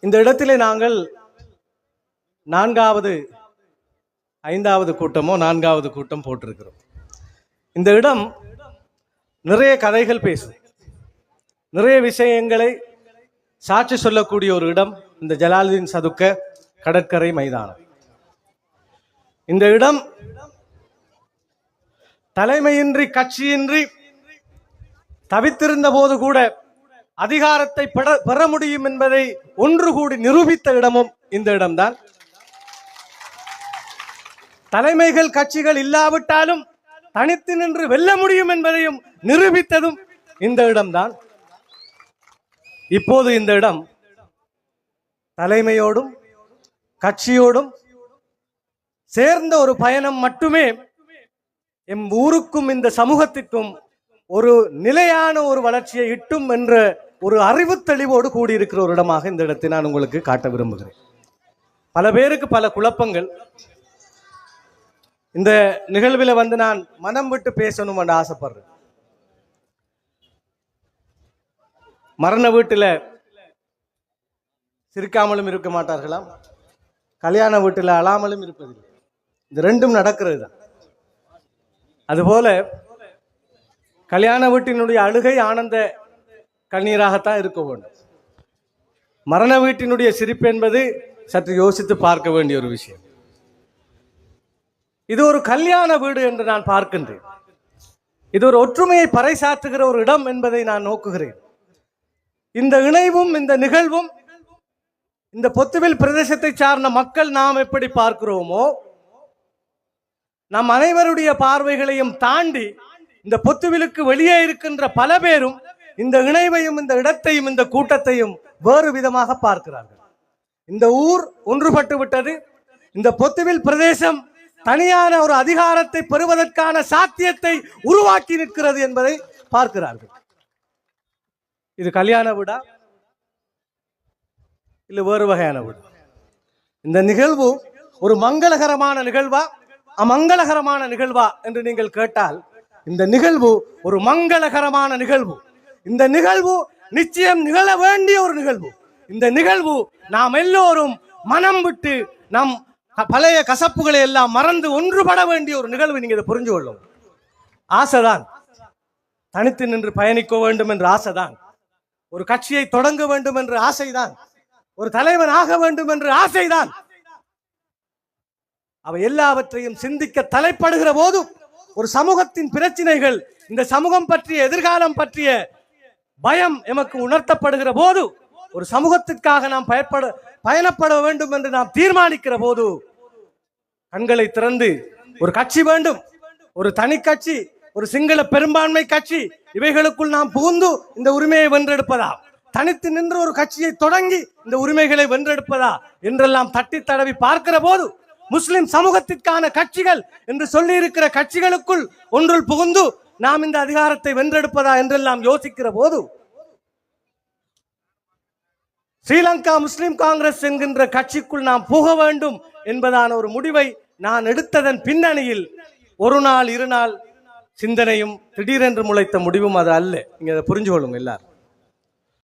இந்த இடத்திலே நாங்கள் நான்காவது ஐந்தாவது கூட்டமோ நான்காவது கூட்டம் போட்டிருக்கிறோம். இந்த இடம் நிறைய கதைகள் பேசும். நிறைய விஷயங்களை சாட்சி சொல்லக்கூடிய ஒரு இடம் இந்த ஜலாலுதீன் சதுக்க கடற்கரை மைதானம். இந்த இடம் தலைமையின்றி கட்சியின்றி தவித்திருந்த போது கூட அதிகாரத்தை பெற- முடியும் என்பதை ஒன்று கூடி நிரூபித்த இடமும் இந்த இடம்தான். தலைமைகள் கட்சிகள் இல்லாவிட்டாலும் தனித்து நின்று வெல்ல முடியும் என்பதையும் நிரூபித்ததும் இந்த இடம்தான். இப்போது இந்த இடம் தலைமையோடும் கட்சியோடும் சேர்ந்த ஒரு பயணம் மட்டுமே எம் ஊருக்கும் இந்த சமூகத்திற்கும் ஒரு நிலையான ஒரு வளர்ச்சியை இட்டும் என்ற ஒரு அறிவு தெளிவோடு கூடியிருக்கிற ஒரு இடமாக இந்த இடத்தை நான் உங்களுக்கு காட்ட விரும்புகிறேன். பல பேருக்கு பல குழப்பங்கள். இந்த நிகழ்வில் வந்து நான் மனம் விட்டு பேசணும் என்று ஆசைப்படுறேன். மரண வீட்டில் சிரிக்காமலும் இருக்க மாட்டார்களாம். கல்யாண வீட்டில் அழாமலும் இருப்பதில்லை. இந்த ரெண்டும் நடக்கிறது தான். அதுபோல கல்யாண வீட்டினுடைய அழுகை ஆனந்த கண்ணீராகத்தான் இருக்க வேண்டும். மரண வீட்டினுடைய சிரிப்பு என்பது சற்று யோசித்து பார்க்க வேண்டிய ஒரு விஷயம். இது ஒரு கல்யாண வீடு என்று நான் பார்க்கின்றேன். இது ஒரு ஒற்றுமையை பறைசாற்றுகிற ஒரு இடம் என்பதை நான் நோக்குகிறேன். இந்த இணைவும் இந்த நிகழ்வும் இந்த பொத்துவில் பிரதேசத்தை சார்ந்த மக்கள் நாம் எப்படி பார்க்கிறோமோ நம் அனைவருடைய பார்வைகளையும் தாண்டி இந்த பொத்துவிலுக்கு வெளியே இருக்கின்ற பல பேரும் இந்த இணைவையும் இந்த இடத்தையும் இந்த கூட்டத்தையும் வேறு விதமாக பார்க்கிறார்கள். இந்த ஊர் ஒன்றுபட்டு விட்டது. இந்த பொத்துவில் பிரதேசம் தனியான ஒரு அதிகாரத்தை பெறுவதற்கான சாத்தியத்தை உருவாக்கி நிற்கிறது என்பதை பார்க்கிறார்கள். இது கல்யாண விடா? இல்லை வேறு வகையான விடா? இந்த நிகழ்வு ஒரு மங்களகரமான நிகழ்வா? அமங்கலகரமான நிகழ்வா என்று நீங்கள் கேட்டால் இந்த நிகழ்வு ஒரு மங்களகரமான நிகழ்வு. இந்த நிகழ்வு நிச்சயம் நிகழ வேண்டிய ஒரு நிகழ்வு. இந்த நிகழ்வு நாம் எல்லோரும் மனம் விட்டு நம் பழைய கசப்புகளை எல்லாம் மறந்து ஒன்றுபட வேண்டிய ஒரு நிகழ்வு நீங்க இதை புரிஞ்சு கொள்ளும் ஆசைதான். தனித்து நின்று பயணிக்க வேண்டும் என்ற ஆசைதான். ஒரு கட்சியை தொடங்க வேண்டும் என்ற ஆசைதான். ஒரு தலைவன் ஆக வேண்டும் என்ற ஆசைதான். அவை எல்லாவற்றையும் சிந்திக்க தலைப்படுகிற போது ஒரு சமூகத்தின் பிரச்சனைகள் இந்த சமூகம் பற்றிய எதிர்காலம் பற்றிய பயம் எமக்கு உணர்த்தப்படுகிற போது ஒரு சமூகத்திற்காக நாம் பயப்பட பயணப்பட வேண்டும் என்று நாம் தீர்மானிக்கிற போது கண்களை திறந்து ஒரு கட்சி வேண்டும் ஒரு தனி கட்சி ஒரு சிங்கள பெரும்பான்மை கட்சி இவைகளுக்குள் நாம் புகுந்து இந்த உரிமையை வென்றெடுப்பதா? தனித்து நின்று ஒரு கட்சியை தொடங்கி இந்த உரிமைகளை வென்றெடுப்பதா? என்றெல்லாம் தட்டி தடவி பார்க்கிற போது முஸ்லிம் சமூகத்திற்கான கட்சிகள் என்று சொல்லி இருக்கிற கட்சிகளுக்குள் ஒன்றுள் புகுந்து நாம் இந்த அதிகாரத்தை வென்றெடுப்பதா என்றெல்லாம் யோசிக்கிற போது ஸ்ரீலங்கா முஸ்லிம் காங்கிரஸ் என்கின்ற கட்சிக்குள் நாம் போக வேண்டும் என்பதான ஒரு முடிவை நான் எடுத்ததன் பின்னணியில் ஒரு நாள் இரு நாள் சிந்தனையும் திடீரென்று முளைத்த முடிவும் அது அல்ல. நீங்க அதை புரிஞ்சு கொள்ளுங்க எல்லாரும்.